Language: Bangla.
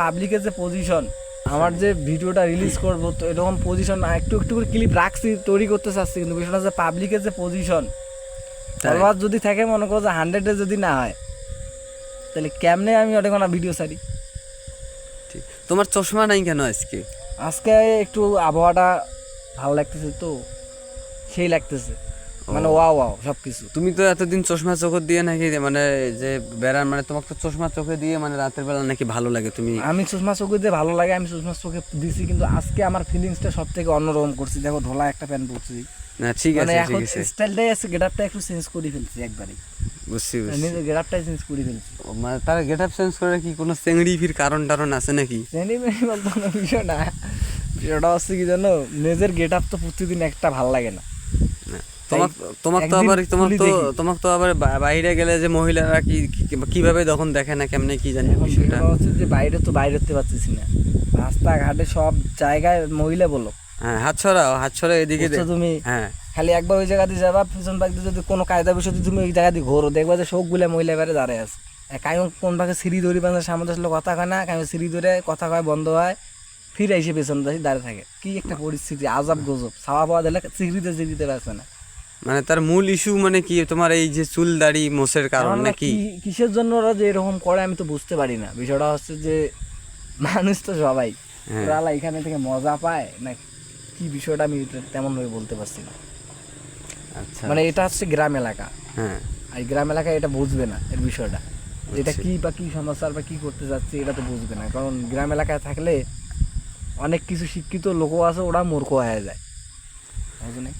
পাবলিকের যে পজিশন আমার যে ভিডিওটা রিলিজ করব তো এরকম পজিশন একটু একটু করে ক্লিপ রাখছি তৈরি করতে চাচ্ছি কিন্তু বিষয়টা হচ্ছে পাবলিকের যে পজিশন। ফলোয়ার যদি থাকে মনে করো যে হান্ড্রেডে যদি না হয় তাহলে কেমনে আমি ওটা কোনো ভিডিও ছাড়ি? ঠিক। তোমার চশমা নাই কেন আজকে? আজকে একটু আবহাওয়াটা ভালো লাগতেছে তো সেই লাগতেছে। মানে। ওয়াও ওয়াও সব কিছু তুমি তো এতদিন চশমা চোখে দিয়ে নাকি মানে যে বেড়ান মানে তোমাকে তো চশমা চোখে দিয়ে মানে রাতের বেলা নাকি ভালো লাগে তুমি? আমি চশমা চোখে দিয়ে ভালো লাগে আমি চশমা চোখে দিছি কিন্তু আজকে আমার ফিলিংসটা সব থেকে অন্যরকম করছি। দেখো ঢোলা একটা প্যান্ট পরছি। না ঠিক মানে আছে এখন ঠিক আছে। স্টাইলটাই আছে গেটআপটা একটু চেঞ্জ করে ফেলছি একবারে বুঝছি বুঝছি। নিজের গেটআপটাই চেঞ্জ করে ফেলছি। মানে তার গেট আপ চেঞ্জ করে কি কোনো চেংড়ি ফির কারণ টারণ আছে নাকি? জানি মেনি বলতো কোনো বিষয় না। বিষয়টা হচ্ছে কি জানো নিজের গেট আপ তো প্রতিদিন একটা ভালো লাগে না। তোমাক তো আবার খুলি তো। তোমাক তো আবার বাইরে গেলে যে মহিলারা কি কীভাবে তখন দেখে না কেমনে কি জানি বিষয়টা। বিষয়টা হচ্ছে যে বাইরে তো বাইরে হতে পারতেছি না। রাস্তাঘাটে সব জায়গায় মহিলা বলো। হ্যাঁ হাত ছড়াও হাত ছড়াও এদিকে তুমি? হ্যাঁ। খালি একবার ওই জায়গা দিয়ে যাবা পিছন পাক দিয়ে যদি কোনো কায়দা বিষয় তুমি ওই জায়গা দিয়ে ঘোরো দেখবা যে সবগুলা মহিলা এবারে দাঁড়ায় আছে। কায়ন কোন ভাগে সিঁড়ি ধরি বাঁধে সামনে আসলে কথা কয় না কায়ন সিঁড়ি ধরে কথা কয় বন্ধ হয় ফিরে এসে পেছন দাঁড়িয়ে থাকে। কি একটা পরিস্থিতি আজাব গজব। ছাওয়া পাওয়া দিলে সিঁড়িতে সিঁড়িতে আছে না। মানে তার মূল ইস্যু মানে কি? তোমার এই যে চুল দাড়ি মোষের কারণ নাকি? কিসের জন্য ওরা যে এরকম করে আমি তো বুঝতে পারি না। বিষয়টা হচ্ছে যে মানুষ তো সবাই। হ্যাঁ। ওরা এখানে থেকে মজা পায়? না কি বিষয়টা আমি তেমন ভাবে বলতে পারছি না। আচ্ছা। মানে এটা হচ্ছে গ্রাম এলাকা। হ্যাঁ। আর গ্রাম এলাকায় এটা বুঝবে না এর বিষয়টা। এটা। কি বা কি সমস্যা বা কি করতে যাচ্ছে এটা তো বুঝবে না। কারণ গ্রাম এলাকায় থাকলে অনেক কিছু শিক্ষিত লোকও আছে ওরা মূর্খ হয়ে যায়। বুঝো নাই?